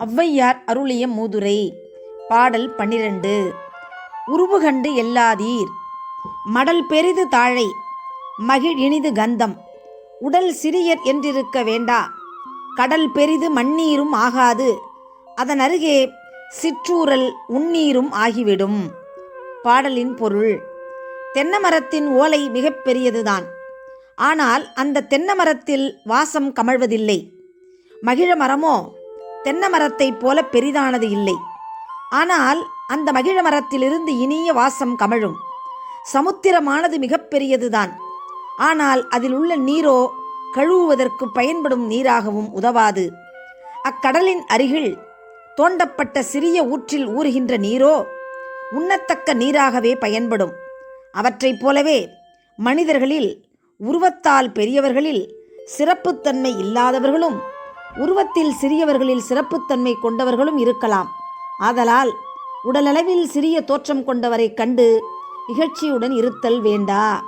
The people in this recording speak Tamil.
ஔவையார் அருளிய மூதுரை. பாடல் பன்னிரண்டு. உருவு கண்டு எல்லாதீர். மடல் பெரிது தாழை. மகிழ் இனிது கந்தம். உடல் சிறியர் என்றிருக்க வேண்டா. கடல் பெரிது மண்ணீரும் ஆகாது. அதன் அருகே சிற்றூரல் உண்ணீரும் ஆகிவிடும். பாடலின் பொருள். தென்னை மரத்தின் ஓலை மிகப்பெரியதுதான் ஆனால் அந்த தென்னை மரத்தில் வாசம் கமழ்வதில்லை. மகிழ மரமோ? தென்னை மரத்தைப் போல பெரிதானது இல்லை. ஆனால் அந்த மகிழ மரத்திலிருந்து இனிய வாசம் கமழும். சமுத்திரமானது மிகப்பெரியதுதான் ஆனால் அதில் உள்ள நீரோ கழுவுவதற்கு பயன்படும் நீராகவும் உதவாது. அக்கடலின் அருகில் தோண்டப்பட்ட சிறிய ஊற்றில் ஊறுகின்ற நீரோ உண்ணத்தக்க நீராகவே பயன்படும். அவற்றைப் போலவே மனிதர்களில் உருவத்தால் பெரியவர்களில் சிறப்புத்தன்மை இல்லாதவர்களும் உருவத்தில் சிறியவர்களில் சிறப்புத்தன்மை கொண்டவர்களும் இருக்கலாம். ஆதலால் உடலளவில் சிறிய தோற்றம் கொண்டவரைக் கண்டு இகழ்ச்சியுடன் இருத்தல் வேண்டா.